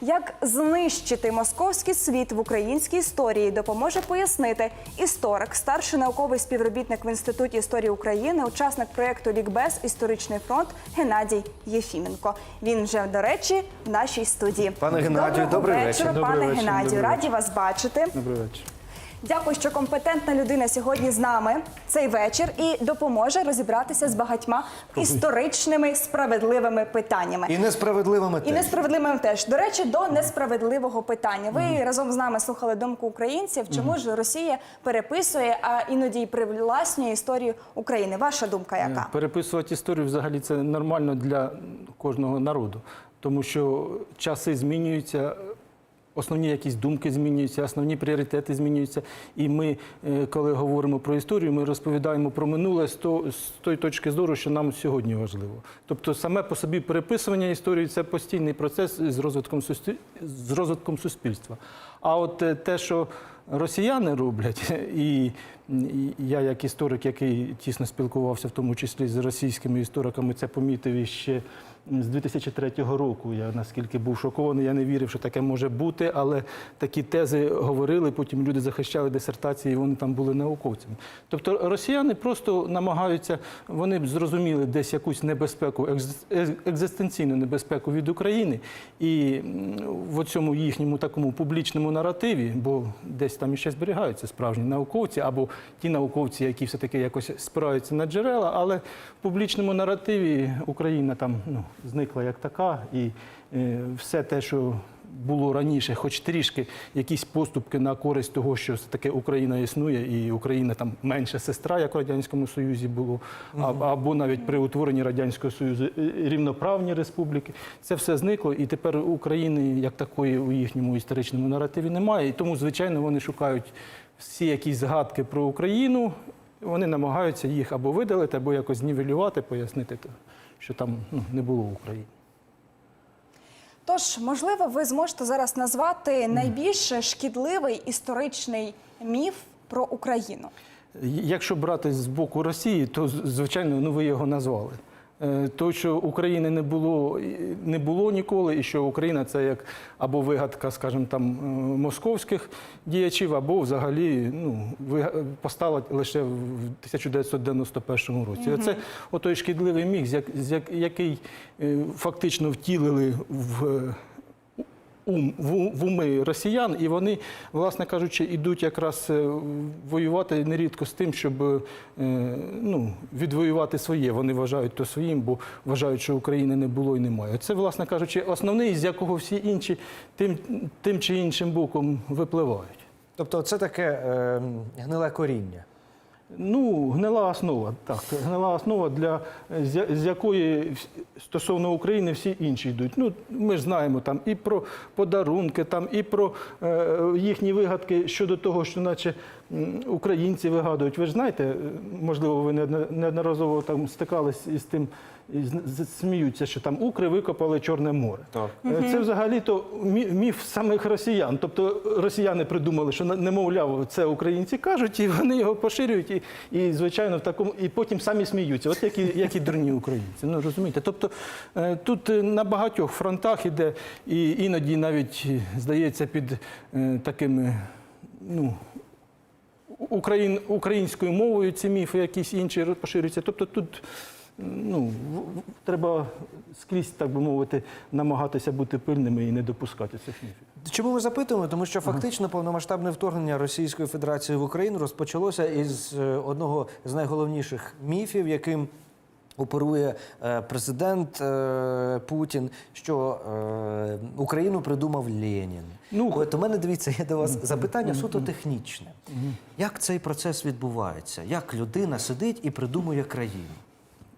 Як знищити московський світ в українській історії допоможе пояснити історик, старший науковий співробітник в інституті історії України, учасник проєкту Лікбез Історичний фронт Геннадій Єфіменко. Він вже до речі в нашій студії. Пане Геннадію, добрий вечір. пане Добрий вечір, Геннадію. добрий Раді вас бачити. Добрий вечір. Дякую, що компетентна людина сьогодні з нами цей вечір і допоможе розібратися з багатьма історичними справедливими питаннями. І несправедливими І несправедливими теж. До речі, до несправедливого питання. Ви разом з нами слухали думку українців. Чому ж Росія переписує, а іноді й привласнює історію України? Ваша думка яка? Переписувати історію взагалі це нормально для кожного народу, тому що часи змінюються. Основні якісь думки змінюються, основні пріоритети змінюються. І ми, е, коли говоримо про історію, ми розповідаємо про минуле з то- з тої точки зору, що нам сьогодні важливо. Тобто, саме по собі переписування історії це постійний процес з розвитком з розвитком суспільства. А от е, те, що росіяни роблять, і я, як історик, який тісно спілкувався, в тому числі з російськими істориками, це помітив іще з 2003 року. Я наскільки був шокований, я не вірив, що таке може бути, але такі тези говорили. Потім люди захищали дисертації, і вони там були науковцями. Тобто росіяни просто намагаються, вони б зрозуміли десь якусь небезпеку, екз- екз- екзистенційну небезпеку від України, і в цьому їхньому такому публічному наративі, бо десь там іще зберігаються справжні науковці або ті науковці, які все-таки якось спираються на джерела, але в публічному наративі Україна там ну, зникла як така, і е, все те, що було раніше, хоч трішки якісь поступки на користь того, що все-таки Україна існує, і Україна там менша сестра, як в Радянському Союзі було, або навіть при утворенні Радянського Союзу е, рівноправні республіки. Це все зникло, і тепер України як такої у їхньому історичному наративі немає. І тому, звичайно, вони шукають всі якісь згадки про Україну. Вони намагаються їх або видалити, або якось знівелювати, пояснити, що там ну, не було України. Тож, можливо, ви зможете зараз назвати найбільш шкідливий історичний міф про Україну. Якщо брати з боку Росії, то звичайно ну ви його назвали. Е, То, що України не було, не було ніколи, і що Україна це як або вигадка, скажімо, там е, московських діячів, або взагалі ну, постала лише в 1991 році. Оце отой шкідливий міг, який е, фактично втілили в ум в, уми росіян, і вони, власне кажучи, йдуть якраз е, воювати нерідко з тим, щоб е, ну, відвоювати своє. Вони вважають то своїм, бо вважають, що України не було і немає. Це, власне кажучи, основний, з якого всі інші тим, тим чи іншим боком випливають. Тобто це таке е, гниле коріння. Ну, гнила основа, так, гнила основа, для, з, з якої стосовно України всі інші йдуть. Ну, ми ж знаємо там і про подарунки, там, і про е, їхні вигадки щодо того, що наче українці вигадують. Ви ж знаєте, е, можливо, ви неодно- неодноразово там стикались із тим, сміються, що там укри викопали Чорне море. Так. Е, Це взагалі-то міф самих росіян. Тобто росіяни придумали, що на- немовляв, це українці кажуть, і вони його поширюють, і, і звичайно, в такому, і потім самі сміються. От які, які дурні українці. Ну розумієте. Тобто е, тут е, на багатьох фронтах іде, і іноді навіть здається під такими. Ну, Україн, українською мовою ці міфи якісь інші поширюються. Тобто тут ну, треба скрізь, так би мовити, намагатися бути пильними і не допускати цих міфів. Чому ми запитуємо? Тому що фактично повномасштабне вторгнення Російської Федерації в Україну розпочалося із е, одного з найголовніших міфів, яким оперує е, президент е, Путін, що Україну придумав Ленін. Ну, От у мене дивіться, є до вас запитання суто технічне. Як цей процес відбувається? Як людина сидить і придумує країну?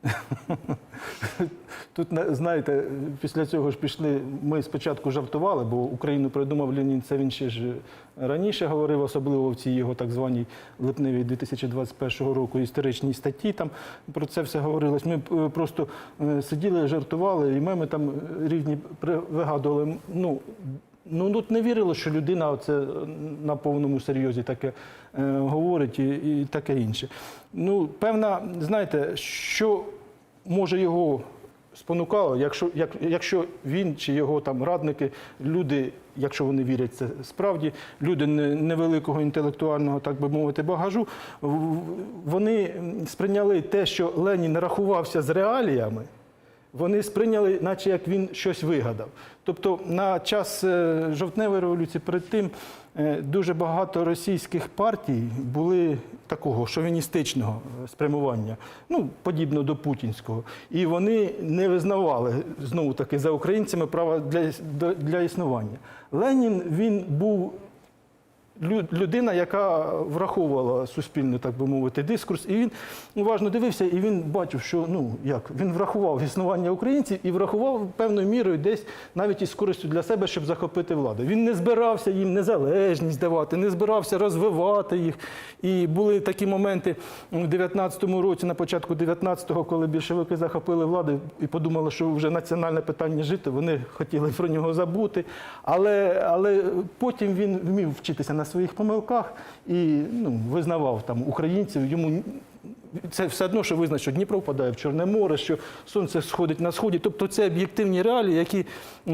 Тут, знаєте, після цього ж пішли. Ми спочатку жартували, бо Україну придумав Ленін, це він ще ж раніше говорив, особливо в цій його так званій липневій 2021 року історичній статті. Там про це все говорилось. Ми е, просто е, сиділи, жартували, і меми там е, різні вигадували. Ну, Ну тут не вірило, що людина оце на повному серйозі таке е, говорить і, і таке інше. Ну, певна, знаєте, що може його спонукало, якщо, як, якщо він чи його там радники, люди, якщо вони вірять, це справді люди не- невеликого інтелектуального, так би мовити, багажу, вони сприйняли те, що Ленін рахувався з реаліями. Вони сприйняли, наче як він щось вигадав. Тобто на час е, жовтневої революції перед тим е, дуже багато російських партій були такого шовіністичного е, спрямування, ну подібно до путінського. І вони не визнавали знову таки за українцями права для, для існування. Ленін він був людина, яка враховувала суспільний, так би мовити, дискурс, і він уважно дивився, і він бачив, що ну як він врахував існування українців і врахував певною мірою десь навіть із користю для себе, щоб захопити владу. Він не збирався їм незалежність давати, не збирався розвивати їх. І були такі моменти у 19-му році, на початку 19-го, коли більшовики захопили владу і подумали, що вже національне питання жити, вони хотіли про нього забути. Але, але потім він вмів вчитися на своїх помилках і ну, визнавав там українців. Йому це все одно, що визнати, що Дніпро впадає в Чорне море, що сонце сходить на сході. Тобто це об'єктивні реалії, які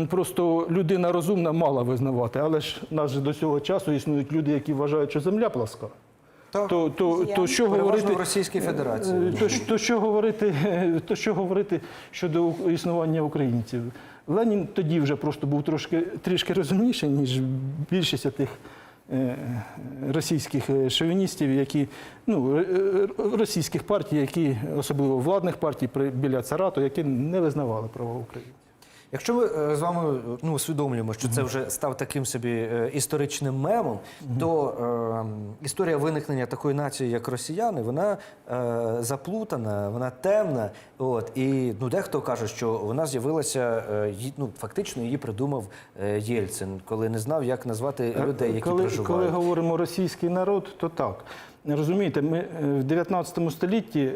просто людина розумна мала визнавати. Але ж нас же до цього часу існують люди, які вважають, що земля пласка. Так. То, то, то що говорити Російській Федерації. Е, То, то, що говорити, то що говорити щодо існування українців? Ленін тоді вже просто був трошки трішки розумніший, ніж більшість тих е, російських е, шовіністів, які ну е, е, російських партій, які особливо владних партій біля царату, які не визнавали права України. Якщо ми е, з вами ну, усвідомлюємо, що це вже став таким собі е, історичним мемом, то е, історія виникнення такої нації, як росіяни, вона е, заплутана, вона темна. От, і ну, дехто каже, що вона з'явилася, е, ну, фактично її придумав е, Єльцин, коли не знав, як назвати людей, які Е, коли, проживають. коли говоримо російський народ, то так. Розумієте, ми е, в 19 столітті е,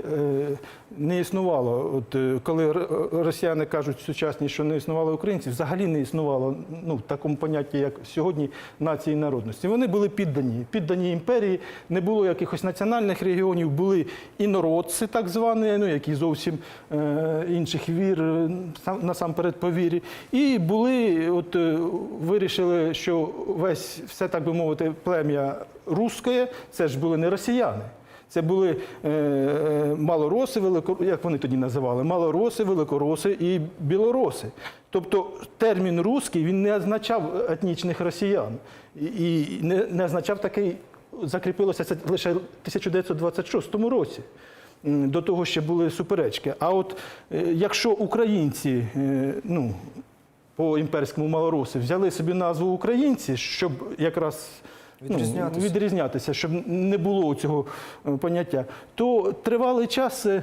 не існувало, от е, коли росіяни кажуть сучасні, що не існувало українців, взагалі не існувало ну, в такому понятті, як сьогодні нації і народності. Вони були піддані, піддані імперії, не було якихось національних регіонів, були інородці, так звані, ну, які зовсім е, інших вір, насамперед по вірі. І були, от вирішили, що весь все так би мовити, плем'я русське, це ж були не. Це були е, е, малороси, велико, як вони тоді називали, малороси, великороси і білороси. Тобто термін русський він не означав етнічних росіян і, і не, не означав такий, закріпилося це лише в 1926 році. До того ще були суперечки. А от е, якщо українці, е, ну, по імперському малороси взяли собі назву українці, щоб якраз ну, Відрізнятися. відрізнятися, щоб не було цього е, поняття, то тривалий час е,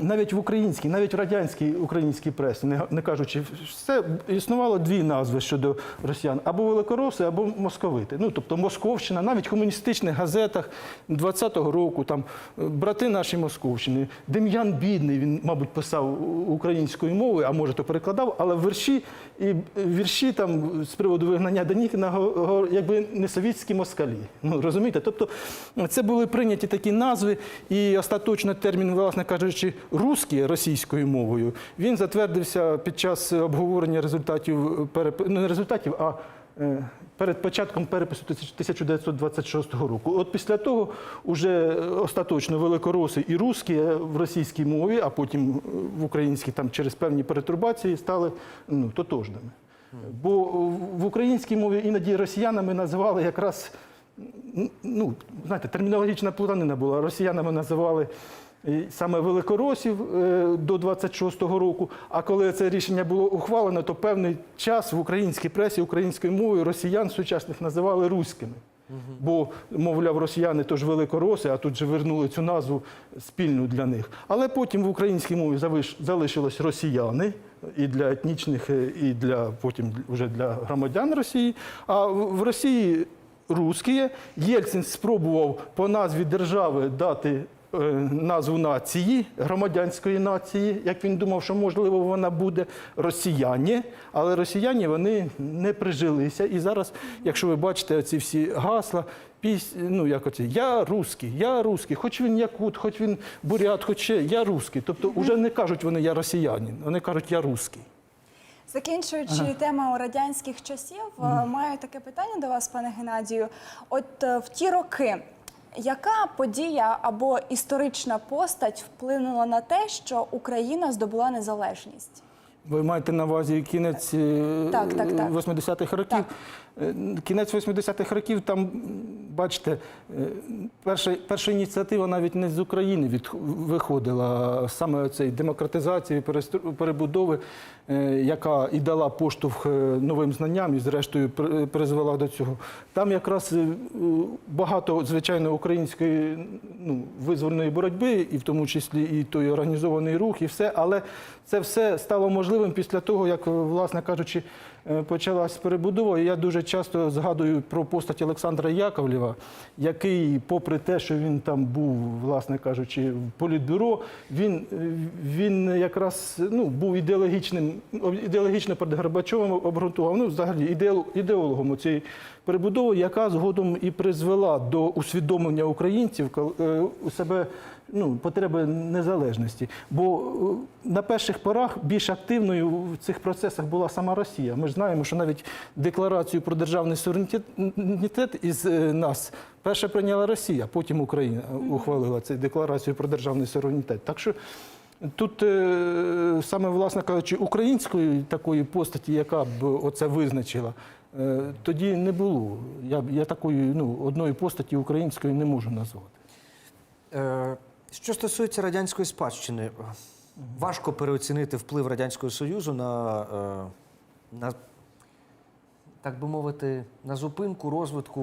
навіть в українській, навіть в радянській українській пресі, не, не кажучи, все існувало дві назви щодо росіян: або великороси, або московити. Ну тобто Московщина, навіть в комуністичних газетах 20-го року, там е, брати наші Московщини, Дем'ян Бідний, він, мабуть, писав українською мовою, а може то перекладав, але вірші і вірші там з приводу вигнання Данікіна якби не совітські москалі. Ну розумієте? Тобто це були прийняті такі назви, і остаточно термін, власне кажучи, русський російською мовою, він затвердився під час обговорення результатів переп... ну, не результатів, а е, перед початком перепису 1926 року. От після того вже остаточно великороси і русські в російській мові, а потім в українській там через певні перетурбації стали ну, тотожними. Бо в українській мові іноді росіянами називали якраз, ну, знаєте, термінологічна плутанина була. Росіянами називали саме великоросів е, до 26-го року. А коли це рішення було ухвалено, то певний час в українській пресі українською мовою росіян сучасних називали руськими. Бо, мовляв, росіяни то ж великороси, а тут же вернули цю назву спільну для них. Але потім в українській мові залишилось росіяни і для етнічних, е, і для потім вже для громадян Росії. А в Росії русські. Єльцин спробував по назві держави дати назву нації, громадянської нації, як він думав, що можливо вона буде росіяни, але росіяни вони не прижилися. І зараз, якщо ви бачите оці всі гасла, піс... ну як оці, я русський, я русський, хоч він якут, хоч він бурят, хоч ще я русський. Тобто вже не кажуть вони я росіянин, вони кажуть я русський. Закінчуючи тему радянських часів, е, маю таке питання до вас, пане Геннадію. От е, в ті роки, яка подія або історична постать вплинула на те, що Україна здобула незалежність? Ви маєте на увазі кінець е, Так, так, так. 80-х років? Так. Е, Кінець 80-х років, там, бачите, е, перша, перша ініціатива навіть не з України від, виходила, саме цієї демократизації, перебудови, е, яка і дала поштовх новим знанням і, зрештою, призвела до цього. Там якраз багато, звичайно, української ну, визвольної боротьби, і в тому числі і той організований рух, і все, але це все стало можливим після того, як, власне кажучи, почалась перебудова. І я дуже часто згадую про постать Олександра Яковлєва, який, попри те, що він там був, власне кажучи, в політбюро, він, е, він якраз ну, був ідеологічним, ідеологічно перед Горбачовим обґрунтував, ну, взагалі ідеол- ідеологом цієї перебудови, яка згодом і призвела до усвідомлення українців е, у себе ну, потреби незалежності. Бо е, на перших порах більш активною в цих процесах була сама Росія. Ми ж знаємо, що навіть декларацію про державний суверенітет із е, нас перше прийняла Росія, потім Україна ухвалила цю декларацію про державний суверенітет. Так що Тут е, саме, власне кажучи, української такої постаті, яка б оце визначила, тоді не було. Я, я такої ну, одної постаті української не можу назвати. Що стосується радянської спадщини, важко переоцінити вплив Радянського Союзу на, е, на так би мовити, на зупинку розвитку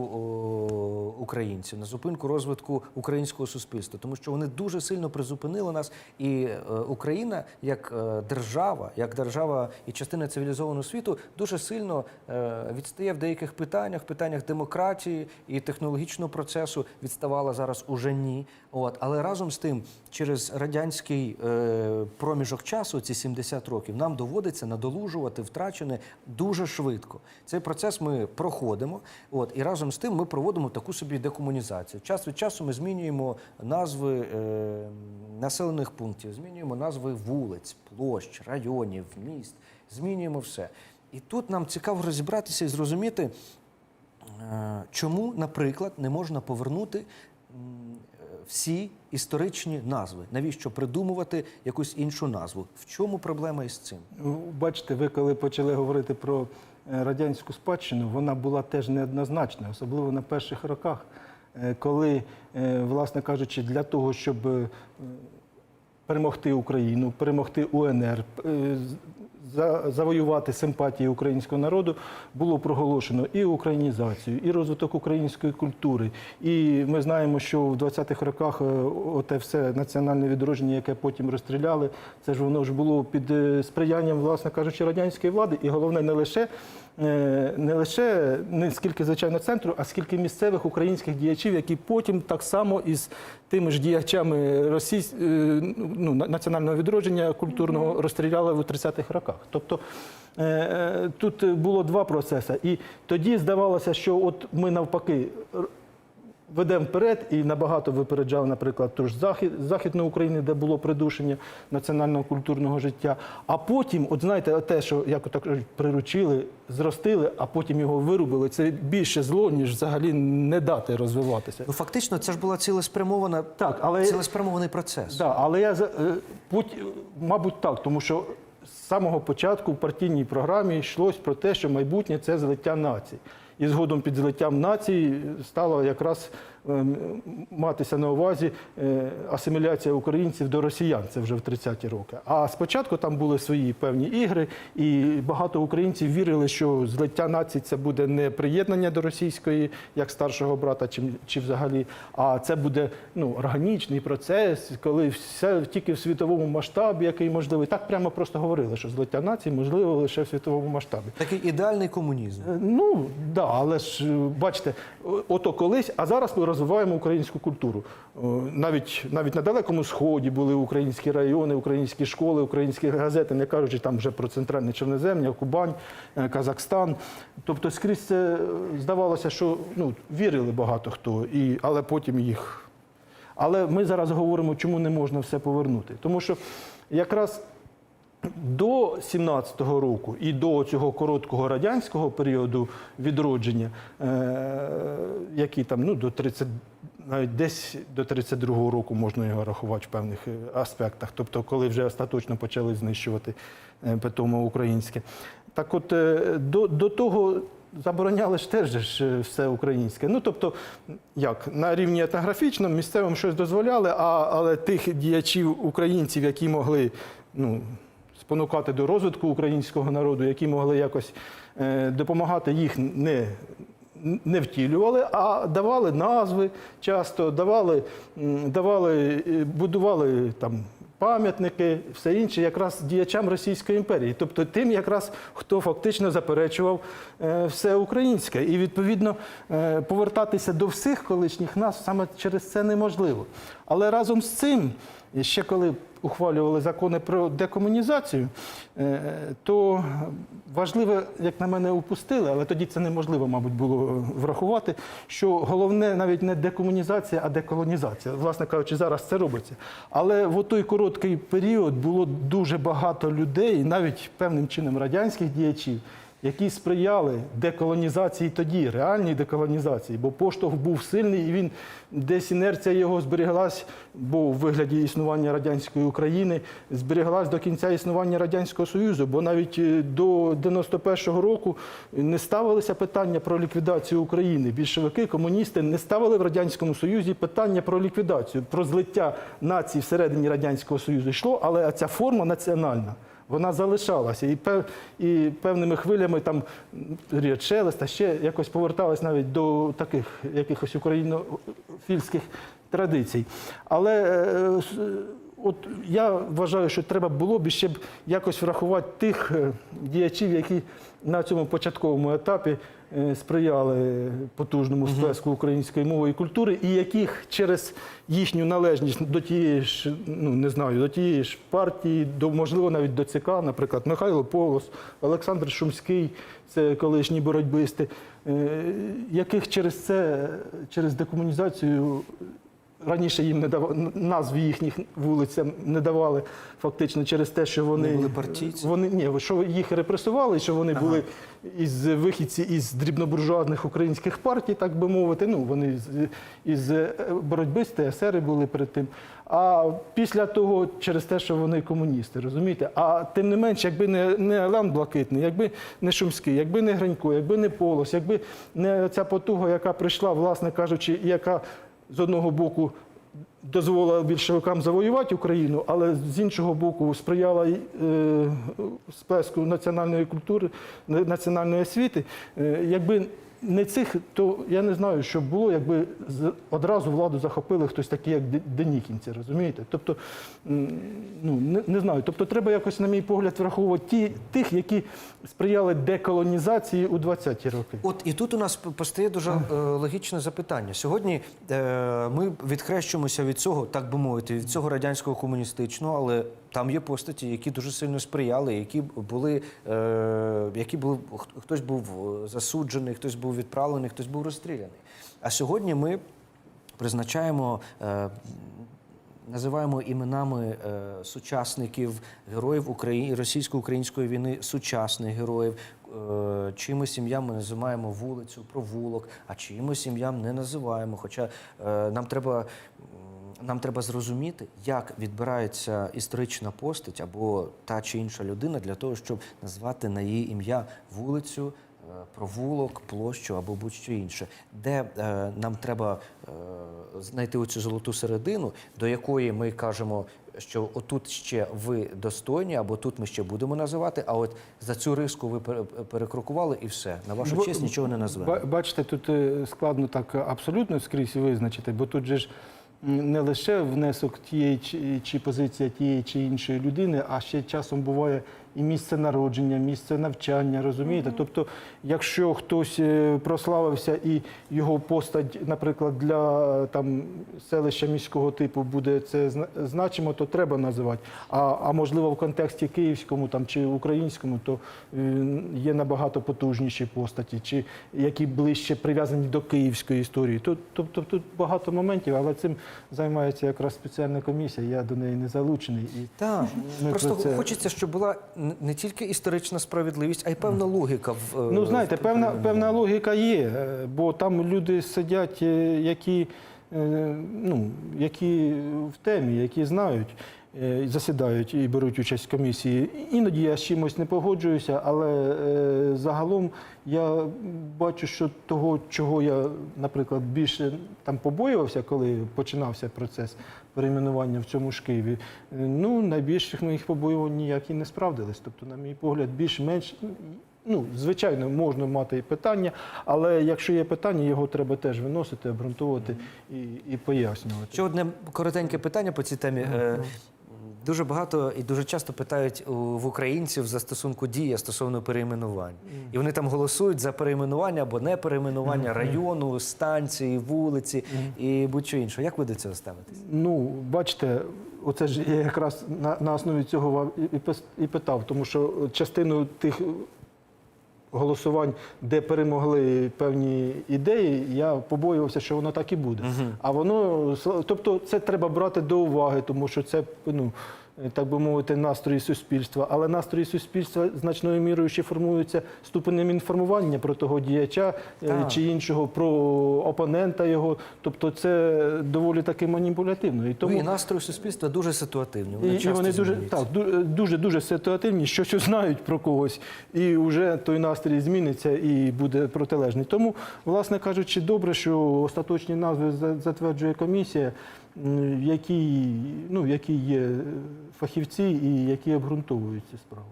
українців, на зупинку розвитку українського суспільства, тому що вони дуже сильно призупинили нас, і е, Україна як е, держава, як держава і частина цивілізованого світу, дуже сильно е, відстає в деяких питаннях, питаннях демократії і технологічного процесу. Відставала зараз уже ні. От але разом з тим, через радянський проміжок часу, ці 70 років, нам доводиться надолужувати втрачене дуже швидко. Цей процес ми проходимо. От і разом з тим ми проводимо таку собі декомунізацію. Час від часу ми змінюємо назви е, населених пунктів, змінюємо назви вулиць, площ, районів, міст, змінюємо все. І тут нам цікаво розібратися і зрозуміти, Е, Чому, наприклад, не можна повернути е, всі історичні назви? Навіщо придумувати якусь іншу назву? В чому проблема із цим? Ну, Бачите, ви коли почали говорити про радянську спадщину, вона була теж неоднозначна, особливо на перших роках, е, коли, е, власне кажучи, для того, щоб е, перемогти Україну, перемогти УНР, е, завоювати симпатії українського народу, було проголошено і українізацію, і розвиток української культури. І ми знаємо, що в 20-х роках е, оте все національне відродження, яке потім розстріляли, це ж воно ж було під е, сприянням, власне кажучи, радянської влади. І головне не лише не лише не скільки звичайно центру, а скільки місцевих українських діячів, які потім так само із тими ж діячами Росії, ну, національного відродження культурного розстріляли в 30-х роках. Тобто е, е, тут було два процеси. І тоді здавалося, що от ми навпаки ведемо вперед і набагато випереджали, наприклад, ту ж захід, Західної України, де було придушення національного культурного життя. А потім, от знаєте, те, що як так приручили, зростили, а потім його вирубили, це більше зло, ніж взагалі не дати розвиватися. Ну фактично, це ж була цілеспрямована Так, але цілеспрямований процес. Да, але я е, путь, мабуть, так, тому що з самого початку в партійній програмі йшлось про те, що майбутнє це злиття націй. І згодом під злиттям нації стало якраз матися на увазі е, асиміляція українців до росіян. Це вже в 30-ті роки. А спочатку там були свої певні ігри, і багато українців вірили, що злиття націй це буде не приєднання до російської як старшого брата, чи, чи взагалі, а це буде ну, органічний процес, коли все тільки в світовому масштабі, який можливий. Так прямо просто говорили, що злиття націй можливо лише в світовому масштабі. Такий ідеальний комунізм. Е, Ну да, але ж е, бачите, ото колись, а зараз ми розвиваємо українську культуру. Навіть навіть на далекому сході були українські райони, українські школи, українські газети, не кажучи там вже про центральне Чорнозем'я, Кубань, е, Казахстан. Тобто скрізь це е, здавалося, що ну, вірили багато хто, і, але потім їх. Але ми зараз говоримо, чому не можна все повернути. Тому що якраз до 17-го року і до цього короткого радянського періоду відродження, е, який там ну, до 30, навіть десь до 32-го року можна його рахувати в певних е, аспектах, тобто коли вже остаточно почали знищувати е, питомо українське. Так от до, до того забороняли ж теж ж все українське. Ну тобто, як на рівні етнографічному місцевим щось дозволяли, а, але тих діячів українців, які могли ну, спонукати до розвитку українського народу, які могли якось е, допомагати їх не. Не втілювали, а давали назви часто, давали, давали, е, будували там пам'ятники, все інше, якраз діячам Російської імперії, тобто тим, якраз хто фактично заперечував е, все українське. І відповідно повертатися до всіх колишніх нас саме через це неможливо. Але разом з цим, ще коли ухвалювали закони про декомунізацію, е, то важливо, як на мене, упустили, але тоді це неможливо, мабуть, було врахувати, що головне навіть не декомунізація, а деколонізація. Власне кажучи, зараз це робиться. Але в той короткий період було дуже багато людей, навіть певним чином радянських діячів, які сприяли деколонізації тоді, реальній деколонізації, бо поштовх був сильний і він десь інерція його зберіглась, бо у вигляді існування радянської України зберіглась до кінця існування радянського союзу, бо навіть е, до 91-го року не ставилися питання про ліквідацію України. Більшовики, комуністи не ставили в радянському союзі питання про ліквідацію, про злиття націй всередині радянського союзу йшло, але ця форма національна вона залишалася і, пев, і певними хвилями там рід Шелеста ще якось поверталась навіть до таких якихось українофільських традицій. Але е, от я вважаю, що треба було б ще б якось врахувати тих е, діячів, які на цьому початковому етапі сприяли потужному сплеску української мови і культури, і яких через їхню належність до тієї ж, ну не знаю, до тієї ж партії, до можливо навіть до ЦК, наприклад, Михайло Полос, Олександр Шумський, це колишні боротьбисти, е, яких через це, через декомунізацію Раніше їм не давали назв їхніх вулицям не давали фактично через те, що вони були партійці? Вони ні, що їх репресували, що вони були із вихідці із дрібнобуржуазних українських партій, так би мовити. Ну вони з із е, боротьбисти, есери були перед тим. А після того, через те, що вони комуністи, розумієте? А тим не менш, якби не, не Елан Блакитний, якби не Шумський, якби не Гринько, якби не Полос, якби не ця потуга, яка прийшла, власне кажучи, яка з одного боку дозволила більшовикам завоювати Україну, але з іншого боку сприяла е, сплеску національної культури, на- національної освіти. Е, якби не цих, то я не знаю, що було, якби одразу владу захопили хтось такий, як денікінці, розумієте? Тобто, ну не, не знаю. Тобто, треба якось, на мій погляд, враховувати ті, тих, які сприяли деколонізації у 20-ті роки. От і тут у нас постає дуже е, логічне запитання. Сьогодні е, ми відхрещуємося від цього, так би мовити, від цього радянського комуністичного, але там є постаті, які дуже сильно сприяли, які були, е, які були хтось був е, засуджений, хтось був відправлений, хтось був розстріляний. А сьогодні ми призначаємо. Е, Називаємо іменами е, сучасників героїв Украї... російсько-української війни, сучасних героїв. Е, чимось ім'ям ми називаємо вулицю, провулок, а чимось ім'ям не називаємо. Хоча е, нам треба. Нам треба зрозуміти, як відбирається історична постать або та чи інша людина для того, щоб назвати на її ім'я вулицю, провулок, площу або будь-що інше, де е, нам треба е, знайти оцю золоту середину, до якої ми кажемо, що отут ще ви достойні, або тут ми ще будемо називати. А от за цю риску ви пере- перекрокували, і все на вашу Бо- честь нічого не назвемо. Бачите, тут е, складно так абсолютно скрізь визначити, бо тут же ж не лише внесок тієї чи, чи позиція тієї чи іншої людини, а ще часом буває і місце народження, місце навчання, розумієте? Тобто, якщо хтось е, прославився і його постать, наприклад, для е, там селища міського типу буде це значимо, то треба називати. А, а можливо, в контексті київському там чи українському, то е, є набагато потужніші постаті, чи які ближче прив'язані до київської історії. Тут, тобто тут багато моментів, але цим займається якраз спеціальна комісія. Я до неї не залучений. І Так, Ми просто про це- хочеться, щоб була не тільки історична справедливість, а й певна логіка в е, Ну, знаєте, в певна, певна логіка є, е, бо там люди сидять, е, які, ну, які в темі, які знають, засідають і беруть участь в комісії. Іноді я з чимось не погоджуюся, але е, загалом я бачу, що того, чого я, наприклад, більше там побоювався, коли починався процес перейменування в цьому ж Києві, е, ну, найбільших моїх побоювань ніяк і не справдились. Тобто, на мій погляд, більш-менш Ну, звичайно, можна мати і питання, але якщо є питання, його треба теж виносити, обґрунтовувати і, і пояснювати. Ще одне коротеньке питання по цій темі. Е, Дуже багато і дуже часто питають в українців за стосунку дія стосовно перейменувань. І вони там голосують за перейменування або не перейменування району, станції, вулиці і будь-що інше. Як ви до цього ставитесь? Ну, бачите, оце ж я якраз на, на основі цього і, і і питав, тому що частину тих голосувань, де перемогли певні ідеї, я побоювався, що воно так і буде. А воно, тобто, це треба брати до уваги, тому що це, ну. Так би мовити, настрої суспільства, але настрої суспільства значною мірою ще формуються ступенем інформування про того діяча е, Так. чи іншого, про опонента його. Тобто це доволі таки маніпулятивно. І Тому тому і настрої суспільства дуже ситуативні. Вони і, часто вони дуже так ду- дуже дуже ситуативні, щось знають про когось, і вже той настрій зміниться і буде протилежний. Тому, власне кажучи, добре, що остаточні назви затверджує комісія, в якій ну в якій є фахівці і які обґрунтовують цю справу.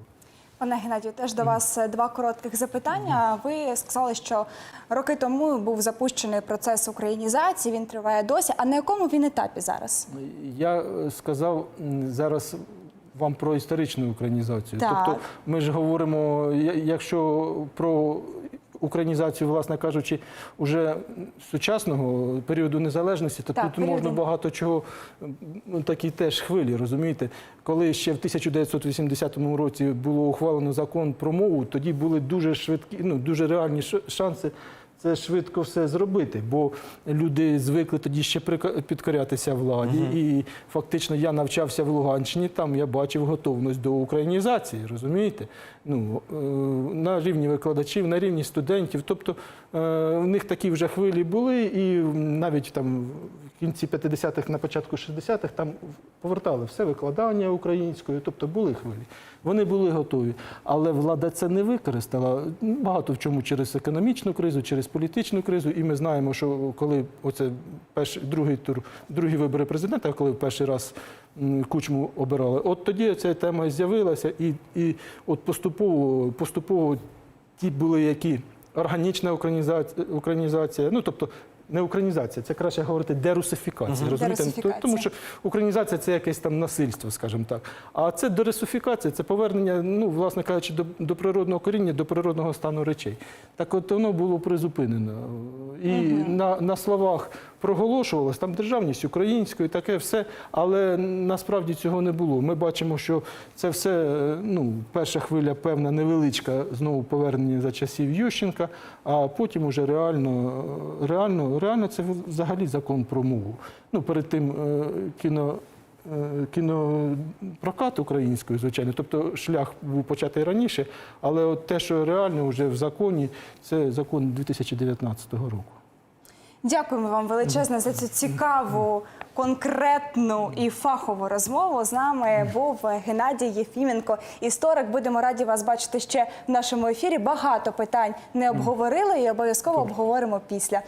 Пане Геннадію, теж до вас е, два коротких запитання. Ви сказали, що роки тому був запущений процес українізації, він триває досі. А на якому він етапі зараз? Я е, сказав зараз вам про історичну українізацію. Так. Тобто, ми ж говоримо, якщо про українізацію, власне кажучи, уже сучасного періоду незалежності, то Так, тут можна багато чого ну, такі теж хвилі, розумієте? Коли ще в 1980 році було ухвалено закон про мову, тоді були дуже швидкі, ну дуже реальні шанси. Це швидко все зробити, бо люди звикли тоді ще підкорятися владі. І фактично я навчався в Луганщині, там я бачив готовність до українізації, розумієте? Ну, е, на рівні викладачів, на рівні студентів. Тобто е, в них такі вже хвилі були, і навіть там в кінці 50-х, на початку 60-х там повертали все викладання українською, тобто були хвилі. Вони були готові. Але влада це не використала багато в чому через економічну кризу, через політичну кризу. І ми знаємо, що коли оце перший другий тур, другі вибори президента, коли перший раз кучму обирали, от тоді ця тема з'явилася, і, і от поступово, поступово ті були які органічна українізація, українізація, ну тобто. Не українізація, це краще говорити дерусифікація. Розумієте? Дерусифікація. Тому що українізація це якесь там насильство, скажімо так. А це дерусифікація, це повернення, ну, власне кажучи, до, до природного коріння, до природного стану речей. Так от воно було призупинено. І на, на словах проголошувалось там державність українською, таке все, але насправді цього не було. Ми бачимо, що це все, е, ну, перша хвиля, певна невеличка, знову повернення за часів Ющенка, а потім уже реально, е, реально, реально це взагалі закон про мову. Ну, перед тим е, кіно. Кінопрокат українською, звичайно, тобто шлях був початий раніше, але от те, що реально вже в законі, це закон 2019 року. Дякуємо вам величезно за цю цікаву, конкретну і фахову розмову. З нами був Геннадій Єфіменко, історик. Будемо раді вас бачити ще в нашому ефірі. Багато питань не обговорили і обов'язково обговоримо після.